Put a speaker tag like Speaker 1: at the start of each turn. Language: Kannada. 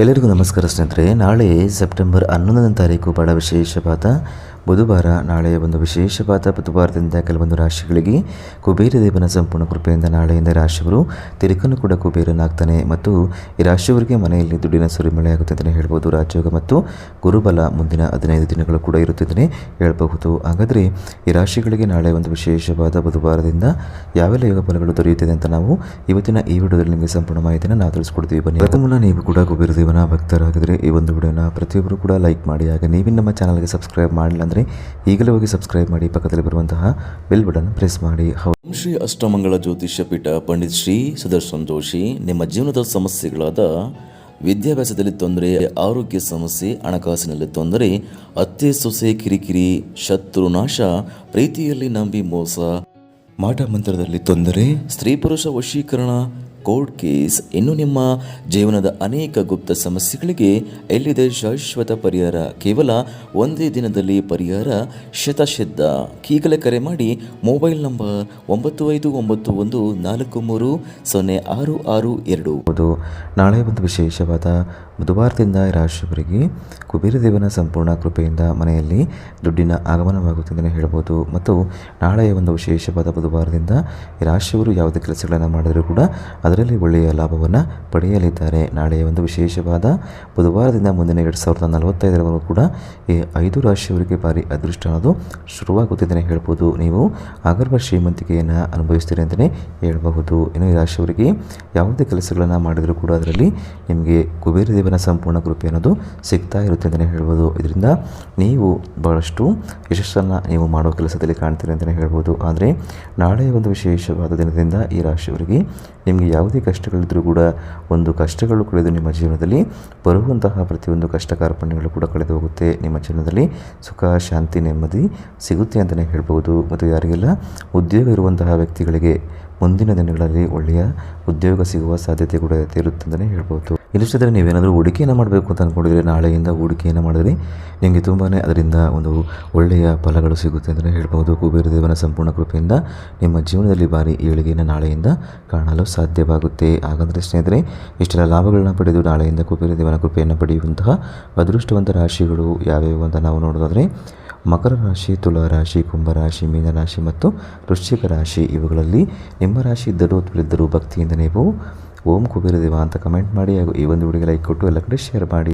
Speaker 1: ಎಲ್ಲರಿಗೂ ನಮಸ್ಕಾರ ಸ್ನೇಹಿತರೆ. ನಾಳೆ ಸೆಪ್ಟೆಂಬರ್ ಹನ್ನೊಂದನೇ ತಾರೀಕು ಬಹಳ ವಿಶೇಷವಾದ ಬುಧವಾರ ನಾಳೆಯ ಒಂದು ವಿಶೇಷವಾದ ಬುಧವಾರದಿಂದ ಕೆಲವೊಂದು ರಾಶಿಗಳಿಗೆ ಕುಬೇರ ದೇವನ ಸಂಪೂರ್ಣ ಕೃಪೆಯಿಂದ ನಾಳೆಯಿಂದ ರಾಶಿಯವರು ತಿರುಕನ್ನು ಕೂಡ ಕುಬೇರನಾಗ್ತಾನೆ ಮತ್ತು ಈ ರಾಶಿಯವರಿಗೆ ಮನೆಯಲ್ಲಿ ದುಡ್ಡಿನ ಸುರಿಮಳೆ ಆಗುತ್ತೆ ಅಂತಲೇ ಹೇಳ್ಬೋದು, ರಾಜಯೋಗ ಮತ್ತು ಗುರುಬಲ ಮುಂದಿನ ಹದಿನೈದು ದಿನಗಳು ಕೂಡ ಇರುತ್ತೆ ಹೇಳಬಹುದು. ಹಾಗಾದರೆ ಈ ರಾಶಿಗಳಿಗೆ ನಾಳೆ ಒಂದು ವಿಶೇಷವಾದ ಬುಧವಾರದಿಂದ ಯಾವೆಲ್ಲ ಯೋಗ ಫಲಗಳು ದೊರೆಯುತ್ತಿದೆ ಅಂತ ನಾವು ಇವತ್ತಿನ ಈ ವಿಡಿಯೋದಲ್ಲಿ ನಿಮಗೆ ಸಂಪೂರ್ಣ ಮಾಹಿತಿಯನ್ನು ನಾವು ತಿಳಿಸ್ಕೊಡ್ತೀವಿ. ಬನ್ನಿ, ಪ್ರಥಮ ನೀವು ಕೂಡ ಕುಬೇರ ದೇವನ ಭಕ್ತರಾಗಿದ್ದರೆ ಈ ಒಂದು ವಿಡಿಯೋನ ಪ್ರತಿಯೊಬ್ಬರು ಕೂಡ ಲೈಕ್ ಮಾಡಿ, ಹಾಗೆ ನೀವಿನ ನಮ್ಮ ಚಾನಲ್ಗೆ ಸಬ್ಸ್ಕ್ರೈಬ್ ಮಾಡಿಲ್ಲ ಈಗಲೇ ಹೋಗಿ ಸಬ್ಸ್ಕ್ರೈಬ್ ಮಾಡಿ ಪಕ್ಕದಲ್ಲಿ ಬರುವಂತಹ ಬೆಲ್ ಬಟನ್ ಪ್ರೆಸ್ ಮಾಡಿ. ಹೌದು.
Speaker 2: ಶ್ರೀ ಅಷ್ಟಮಂಗಳ ಜ್ಯೋತಿಷ್ಯ ಪೀಠ ಪಂಡಿತ್ ಶ್ರೀ ಸುದರ್ಶನ್ ಜೋಶಿ, ನಿಮ್ಮ ಜೀವನದ ಸಮಸ್ಯೆಗಳಾದ ವಿದ್ಯಾಭ್ಯಾಸದಲ್ಲಿ ತೊಂದರೆ, ಆರೋಗ್ಯ ಸಮಸ್ಯೆ, ಹಣಕಾಸಿನಲ್ಲಿ ತೊಂದರೆ, ಅತ್ತೆ, ಸೊಸೆ, ಕಿರಿಕಿರಿ, ಶತ್ರು, ನಾಶ, ಪ್ರೀತಿಯಲ್ಲಿ ನಂಬಿ ಮೋಸ, ಮಾಟ ಮಂತ್ರದಲ್ಲಿ ತೊಂದರೆ, ಸ್ತ್ರೀ ಪುರುಷ ವಶೀಕರಣ ಕೋರ್ಟ್ ಕೇಸ್ ಇನ್ನು ನಿಮ್ಮ ಜೀವನದ ಅನೇಕ ಗುಪ್ತ ಸಮಸ್ಯೆಗಳಿಗೆ ಎಲ್ಲಿದೆ ಶಾಶ್ವತ ಪರಿಹಾರ? ಕೇವಲ ಒಂದೇ ದಿನದಲ್ಲಿ ಪರಿಹಾರ? ಶತಸಿದ್ಧ ಈಗಲೇ ಕರೆ ಮಾಡಿ ಮೊಬೈಲ್ ನಂಬರ್ ಒಂಬತ್ತು ಐದು ಒಂಬತ್ತು ಒಂದು ನಾಲ್ಕು ಮೂರು ಸೊನ್ನೆ ಆರು ಆರು ಎರಡು.
Speaker 1: ನಾಳೆ ಒಂದು ವಿಶೇಷವಾದ ಬುಧವಾರದಿಂದ ರಾಶಿಯವರಿಗೆ ಕುಬೇರ ದೇವನ ಸಂಪೂರ್ಣ ಕೃಪೆಯಿಂದ ಮನೆಯಲ್ಲಿ ದುಡ್ಡಿನ ಆಗಮನವಾಗುತ್ತದೆ ಹೇಳ್ಬೋದು. ಮತ್ತು ನಾಳೆಯ ಒಂದು ವಿಶೇಷವಾದ ಬುಧವಾರದಿಂದ ಈ ರಾಶಿಯವರು ಯಾವುದೇ ಕೆಲಸಗಳನ್ನು ಮಾಡಿದರೂ ಕೂಡ ಅದರಲ್ಲಿ ಒಳ್ಳೆಯ ಲಾಭವನ್ನು ಪಡೆಯಲಿದ್ದಾರೆ. ನಾಳೆಯ ಒಂದು ವಿಶೇಷವಾದ ಬುಧವಾರದಿಂದ ಮುಂದಿನ ಎರಡು ಸಾವಿರದ ನಲವತ್ತೈದರವರೆಗೂ ಕೂಡ ಈ ಐದು ರಾಶಿಯವರಿಗೆ ಭಾರಿ ಅದೃಷ್ಟ ಅನ್ನೋದು ಶುರುವಾಗುತ್ತಿದ್ದೇನೆ ಅಂತಲೇ ಹೇಳ್ಬೋದು. ನೀವು ಆಗರ್ಭ ಶ್ರೀಮಂತಿಕೆಯನ್ನು ಅನುಭವಿಸ್ತೀರಿ ಅಂತಲೇ ಹೇಳಬಹುದು. ಇನ್ನು ಈ ರಾಶಿಯವರಿಗೆ ಯಾವುದೇ ಕೆಲಸಗಳನ್ನು ಮಾಡಿದರೂ ಕೂಡ ಅದರಲ್ಲಿ ನಿಮಗೆ ಕುಬೇರ ದೇವನ ಸಂಪೂರ್ಣ ಕೃಪೆ ಅನ್ನೋದು ಸಿಗ್ತಾ ಇರುತ್ತೆ ಅಂತಲೇ ಹೇಳ್ಬೋದು. ಇದರಿಂದ ನೀವು ಬಹಳಷ್ಟು ಯಶಸ್ಸನ್ನು ನೀವು ಮಾಡೋ ಕೆಲಸದಲ್ಲಿ ಕಾಣ್ತೀರಿ ಅಂತಲೇ ಹೇಳ್ಬೋದು. ಆದರೆ ನಾಳೆ ಒಂದು ವಿಶೇಷವಾದ ದಿನದಿಂದ ಈ ರಾಶಿಯವರಿಗೆ ನಿಮಗೆ ಯಾವುದೇ ಕಷ್ಟಗಳಿದ್ದರೂ ಕೂಡ ಒಂದು ಕಷ್ಟಗಳು ಕಳೆದು ನಿಮ್ಮ ಜೀವನದಲ್ಲಿ ಬರುವಂತಹ ಪ್ರತಿಯೊಂದು ಕಷ್ಟ ಕಾರ್ಪಣ್ಯಗಳು ಕೂಡ ಕಳೆದು ಹೋಗುತ್ತೆ. ನಿಮ್ಮ ಜೀವನದಲ್ಲಿ ಸುಖ, ಶಾಂತಿ, ನೆಮ್ಮದಿ ಸಿಗುತ್ತೆ ಅಂತಲೇ ಹೇಳ್ಬೋದು. ಮತ್ತು ಯಾರಿಗೆಲ್ಲ ಉದ್ಯೋಗ ಇರುವಂತಹ ವ್ಯಕ್ತಿಗಳಿಗೆ ಮುಂದಿನ ದಿನಗಳಲ್ಲಿ ಒಳ್ಳೆಯ ಉದ್ಯೋಗ ಸಿಗುವ ಸಾಧ್ಯತೆ ಕೂಡ ಇರುತ್ತೆ ಅಂತಲೇ ಹೇಳ್ಬೋದು. ಇಲ್ಲಿಷ್ಟಂದರೆ ನೀವೇನಾದರೂ ಹೂಡಿಕೆಯನ್ನು ಮಾಡಬೇಕು ಅಂತ ಅಂದ್ಕೊಂಡಿದ್ರೆ ನಾಳೆಯಿಂದ ಹೂಡಿಕೆಯನ್ನು ಮಾಡಿದ್ರೆ ನಿಮಗೆ ತುಂಬಾ ಅದರಿಂದ ಒಂದು ಒಳ್ಳೆಯ ಫಲಗಳು ಸಿಗುತ್ತೆ ಅಂತಲೇ ಹೇಳ್ಬೋದು. ಕುಬೇರ ದೇವನ ಸಂಪೂರ್ಣ ಕೃಪೆಯಿಂದ ನಿಮ್ಮ ಜೀವನದಲ್ಲಿ ಭಾರಿ ಏಳಿಗೆಯನ್ನು ನಾಳೆಯಿಂದ ಕಾಣಲು ಸಾಧ್ಯವಾಗುತ್ತೆ. ಹಾಗಾದರೆ ಸ್ನೇಹಿತರೆ, ಇಷ್ಟೆಲ್ಲ ಲಾಭಗಳನ್ನ ಪಡೆದು ನಾಳೆಯಿಂದ ಕುಬೇರ ದೇವನ ಕೃಪೆಯನ್ನು ಪಡೆಯುವಂತಹ ಅದೃಷ್ಟವಂತ ರಾಶಿಗಳು ಯಾವ್ಯಾವು ಅಂತ ನಾವು ನೋಡೋದಾದರೆ, ಮಕರ ರಾಶಿ, ತುಲಾ ರಾಶಿ ಕುಂಭರಾಶಿ ಮೀನರಾಶಿ ಮತ್ತು ವೃಶ್ಚಿಕ ರಾಶಿ. ಇವುಗಳಲ್ಲಿ ನಿಮ್ಮ ರಾಶಿ ಇದ್ದರೂ ತಿಳಿದ್ದರೂ ಭಕ್ತಿಯಿಂದ ನೀವು ಓಂ ಕುಬೇರ ದೇವ ಅಂತ ಕಮೆಂಟ್ ಮಾಡಿ ಹಾಗೂ ಈ ಒಂದು ವಿಡಿಯೋಗೆ ಲೈಕ್ ಕೊಟ್ಟು ಎಲ್ಲ ಕಡೆ ಶೇರ್ ಮಾಡಿ.